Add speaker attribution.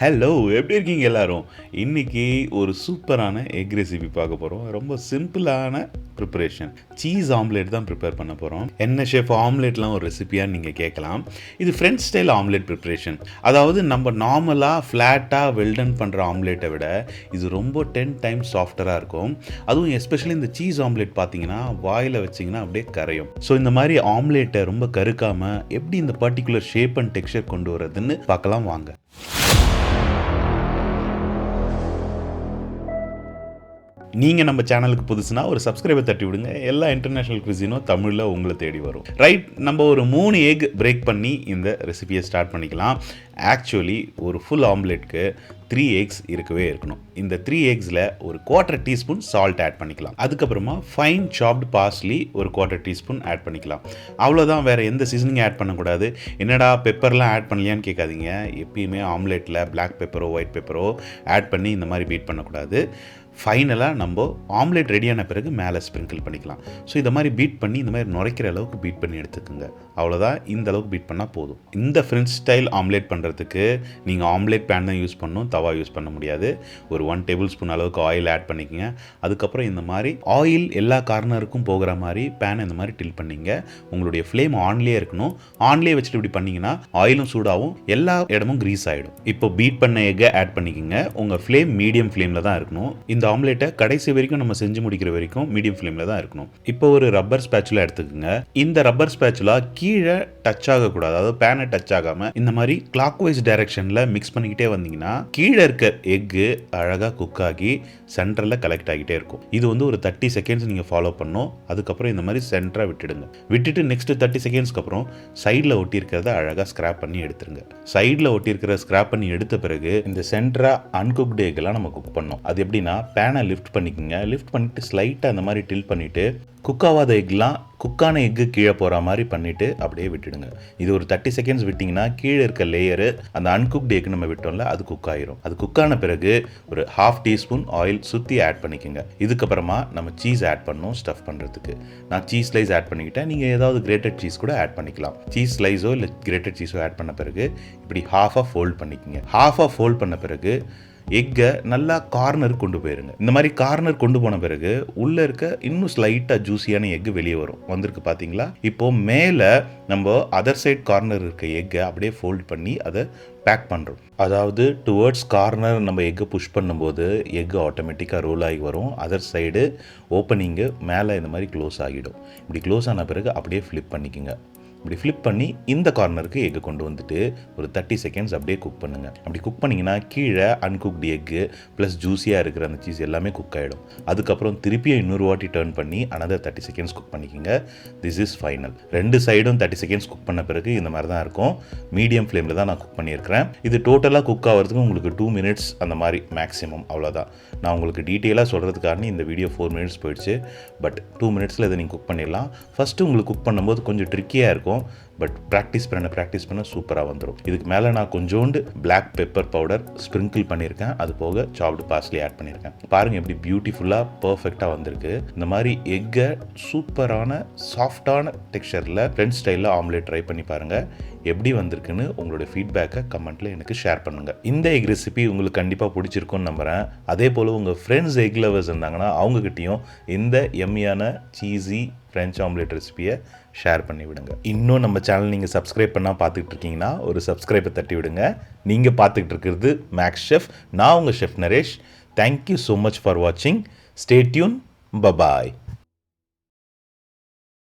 Speaker 1: Hello எப்படி இருக்கீங்க எல்லாரும்? இன்னைக்கு ஒரு சூப்பரான எக் ரெசிபி பார்க்க போகிறோம் ரொம்ப சிம்பிளான ப்ரிப்பரேஷன் சீஸ் ஆம்லேட் தான் ப்ரிப்பேர் பண்ண போகிறோம் என்ன ஷேஃப் ஆம்லேட்லாம் ஒரு ரெசிபியாக நீங்கள் கேட்கலாம். இது ஃப்ரெஞ்ச் ஸ்டைல் ஆம்லேட் ப்ரிப்பரேஷன் அதாவது நம்ம நார்மலாக ஃப்ளாட்டாக வெல்டன் பண்ணுற ஆம்லேட்டை விட இது ரொம்ப டென் டைம்ஸ் சாஃப்டராக இருக்கும். அதுவும் எஸ்பெஷலி இந்த சீஸ் ஆம்லேட் பார்த்தீங்கன்னா வாயில் வச்சிங்கன்னா அப்படியே கரையும். ஸோ இந்த மாதிரி ஆம்லேட்டை ரொம்ப கருக்காமல் எப்படி இந்த பர்டிகுலர் ஷேப் அண்ட் டெக்ஸ்சர் கொண்டு வரதுன்னு பார்க்கலாம் வாங்க. நீங்கள் நம்ம சேனலுக்கு புதுசுனா ஒரு சப்ஸ்கிரைபர் தட்டி விடுங்க. எல்லா இன்டர்நேஷ்னல் குவிசினும் தமிழில் உங்களை தேடி வரும். ரைட் நம்ம ஒரு மூணு எக் பிரேக் பண்ணி இந்த ரெசிபியை ஸ்டார்ட் பண்ணிக்கலாம். ஆக்சுவலி ஒரு ஃபுல் ஆம்லெட்க்கு த்ரீ எக்ஸ் இருக்கவே இருக்கணும். இந்த த்ரீ எக்ஸில் ஒரு குவார்ட்டர் டீஸ்பூன் சால்ட் ஆட் பண்ணிக்கலாம். அதுக்கப்புறமா ஃபைன் சாப்டு பார்ஸ்லி ஒரு குவார்ட்டர் டீஸ்பூன் ஆட் பண்ணிக்கலாம். அவ்வளோதான் வேறு எந்த சீசனிங் ஆட் பண்ணக்கூடாது. என்னடா பெப்பர்லாம் ஆட் பண்ணலையான்னு கேட்காதீங்க. எப்பயுமே ஆம்லெட்டில் பிளாக் பெப்பரோ ஒயிட் பெப்பரோ ஆட் பண்ணி இந்த மாதிரி பீட் பண்ணக்கூடாது. ஃபைனலாக நம்ம ஆம்லேட் ரெடியான பிறகு மேலே ஸ்ப்ரிங்கிள் பண்ணிக்கலாம். ஸோ இந்த மாதிரி பீட் பண்ணி இந்த மாதிரி நுரைக்கிற அளவுக்கு பீட் பண்ணி எடுத்துக்கோங்க. அவ்வளோதான் இந்த அளவுக்கு பீட் பண்ணால் போதும். இந்த ஃப்ரெஞ்ச் ஸ்டைல் ஆம்லேட் பண்ணுறதுக்கு நீங்கள் ஆம்லேட் பேன் தான் யூஸ் பண்ணணும் தவா யூஸ் பண்ண முடியாது. ஒரு ஒன் டேபிள் ஸ்பூன் அளவுக்கு ஆயில் ஆட் பண்ணிக்கங்க. அதுக்கப்புறம் இந்த மாதிரி ஆயில் எல்லா கார்னருக்கும் போகிற மாதிரி பேன் இந்த மாதிரி டில் பண்ணிங்க. உங்களுடைய ஃப்ளேம் ஆன்லேயே இருக்கணும். ஆன்லேயே வச்சுட்டு இப்படி பண்ணிங்கன்னா ஆயிலும் சூடாகும் எல்லா இடமும் க்ரீஸ் ஆகிடும் இப்போ பீட் பண்ண எக்கை ஆட் பண்ணிக்கோங்க. உங்கள் ஃப்ளேம் மீடியம் ஃப்ளேமில் தான் இருக்கணும். இந்த ஆம்லேட்டை கடைசி வரைக்கும் நம்ம செஞ்சு முடிக்கிற வரைக்கும் மீடியம் ஃப்ளேமில் தான் இருக்கணும். இப்போ ஒரு ரப்பர் ஸ்பேச்சுலா எடுத்துக்கோங்க. இந்த ரப்பர் ஸ்பேச்சுலா கீழே டச் ஆகக்கூடாது. அதாவது பேனை டச் ஆகாமல் இந்த மாதிரி கிளாக் வைஸ் டைரக்ஷனில் மிக்ஸ் பண்ணிக்கிட்டே வந்தீங்கன்னா கீழே இருக்க எக்கு அழகாக குக் ஆகி சென்டரில் கலெக்ட் ஆகிட்டே இருக்கும். இது வந்து ஒரு தேர்ட்டி செகண்ட்ஸ் நீங்கள் ஃபாலோ பண்ணணும். அதுக்கப்புறம் இந்த மாதிரி சென்டராக விட்டுடுங்க. விட்டுட்டு நெக்ஸ்ட் தேர்ட்டி செகண்ட்ஸ்க்கு அப்புறம் சைடில் ஒட்டியிருக்கிறத அழகாக ஸ்க்ராப் பண்ணி எடுத்துருங்க. சைடில் ஒட்டியிருக்கிற ஸ்க்ராப் பண்ணி எடுத்த பிறகு இந்த சென்டராக அன்குக்டு எக்கெல்லாம் நம்ம குக் பண்ணோம். அது எப்படின்னா பேனை லிஃப்ட் பண்ணிக்கோங்க. லிஃப்ட் பண்ணிட்டு ஸ்லைட்டாக அந்த மாதிரி டில் பண்ணிவிட்டு குக்காவாத எக்லாம் குக்கான எக்கு கீழே போகிற மாதிரி பண்ணிவிட்டு அப்படியே விட்டுடுங்க. இது ஒரு தேர்ட்டி செகண்ட்ஸ் விட்டிங்கன்னா கீழே இருக்க லேயரு அந்த அன்குக்டு எக் நம்ம விட்டோம்ல அது குக் ஆயிரும். அது குக்கான பிறகு ஒரு ஹாஃப் டீஸ்பூன் ஆயில் சுற்றி ஆட் பண்ணிக்கோங்க. இதுக்கப்புறமா நம்ம சீஸ் ஆட் பண்ணோம் ஸ்டஃப் பண்ணுறதுக்கு நான் சீஸ் ஸ்லைஸ் ஆட் பண்ணிக்கிட்டேன். நீங்கள் ஏதாவது கிரேட்டட் சீஸ் கூட ஆட் பண்ணிக்கலாம். சீஸ் ஸ்லைஸோ இல்லை கிரேட்டட் சீஸோ ஆட் பண்ண பிறகு இப்படி ஹாஃபாக ஃபோல்ட் பண்ணிக்கோங்க. ஹாஃபாக ஃபோல்ட் பண்ண பிறகு எக்கை நல்லா கார்னர் கொண்டு போயிருங்க. இந்த மாதிரி கார்னர் கொண்டு போன பிறகு உள்ளே இருக்க இன்னும் ஸ்லைட்டாக ஜூஸியான எக்கு வெளியே வரும். வந்திருக்கு பார்த்தீங்களா இப்போ மேலே நம்ம அதர் சைட் கார்னர் இருக்க எக்கை அப்படியே ஃபோல்ட் பண்ணி அதை பேக் பண்ணுறோம் அதாவது டுவர்ட்ஸ் கார்னர் நம்ம எக்கை புஷ் பண்ணும்போது எக்கு ஆட்டோமேட்டிக்காக ரோல் ஆகி வரும். அதர் சைடு ஓப்பனிங்கு மேலே இந்த மாதிரி க்ளோஸ் ஆகிடும். இப்படி க்ளோஸ் ஆன பிறகு அப்படியே ஃப்ளிப் பண்ணிக்கோங்க. இப்படி ஃப்ளிப் பண்ணி இந்த கார்னருக்கு எக்கு கொண்டு வந்துட்டு ஒரு தேர்ட்டி செகண்ட்ஸ் அப்படியே குக் பண்ணுங்கள் அப்படி குக் பண்ணிங்கன்னா கீழே அன்குக்டு எக்கு ப்ளஸ் ஜூஸியாக இருக்கிற அந்த சீஸ் எல்லாமே குக் ஆகிடும் அதுக்கப்புறம் திருப்பியும் இன்னொரு வாட்டி டர்ன் பண்ணி அனதர் தேர்ட்டி செகண்ட்ஸ் குக் பண்ணிக்கோங்க. திஸ் இஸ் ஃபைனல் ரெண்டு சைடும் தேர்ட்டி செகண்ட்ஸ் குக் பண்ண பிறகு இந்த மாதிரி தான் இருக்கும். மீடியம் ஃப்ளேமில் தான் நான் குக் பண்ணியிருக்கிறேன். இது டோட்டலாக குக் ஆகிறதுக்கு உங்களுக்கு டூ மினிட்ஸ் அந்த மாதிரி மேக்ஸிமம் அவ்வளோதான் நான் உங்களுக்கு டீட்டெயிலாக சொல்கிறதுக்காக இந்த வீடியோ ஃபோர் மினிட்ஸ் போயிடுச்சு. பட் டூ மினிட்ஸில் இதை நீங்கள் குக் பண்ணிடலாம். ஃபஸ்ட்டு உங்களுக்கு குக் பண்ணும்போது கொஞ்சம் ட்ரிக்கியாக இருக்கும். பட் ப்ராக்டிஸ் பண்ண ப்ராக்டிஸ் பண்ண சூப்பராக வந்துடும் இதுக்கு மேலே நான் கொஞ்சோண்டு பிளாக் பெப்பர் பவுடர் ஸ்ப்ரிங்கிள் பண்ணியிருக்கேன் அது போக சாப்டு பாஸ்லி ஆட் பண்ணியிருக்கேன் பாருங்கள் எப்படி பியூட்டிஃபுல்லாக பர்ஃபெக்டாக வந்திருக்கு. இந்த மாதிரி எக்கை சூப்பரான சாஃப்டான டெக்ஸ்டரில் ஃப்ரெண்ட் ஸ்டைலில் ஆம்லேட் ட்ரை பண்ணி பாருங்கள் எப்படி வந்திருக்குன்னு உங்களுடைய ஃபீட்பேக்கை கமெண்ட்டில் எனக்கு ஷேர் பண்ணுங்கள் இந்த எக் ரெசிபி உங்களுக்கு கண்டிப்பாக பிடிச்சிருக்கும்னு நம்புகிறேன் அதே போல் உங்கள் ஃப்ரெண்ட்ஸ் எக் லவர்ஸ் இருந்தாங்கன்னா அவங்கக்கிட்டேயும் இந்த எம்மியான சீஸி ஃப்ரெஞ்ச் ஆம்லேட் ரெசிபியை ஷேர் பண்ணி விடுங்க. இன்னும் நம்ம சேனல் நீங்கள் சப்ஸ்கிரைப் பண்ணால் பார்த்துக்கிட்டு இருக்கீங்கன்னா ஒரு சப்ஸ்கிரைப்பை தட்டி விடுங்க. நீங்கள் பார்த்துக்கிட்டு இருக்கிறது மேக்ஸ் ஷெஃப் நான் உங்கள் chef Naresh thank you so much for வாட்சிங் ஸ்டேட்யூன் பபாய்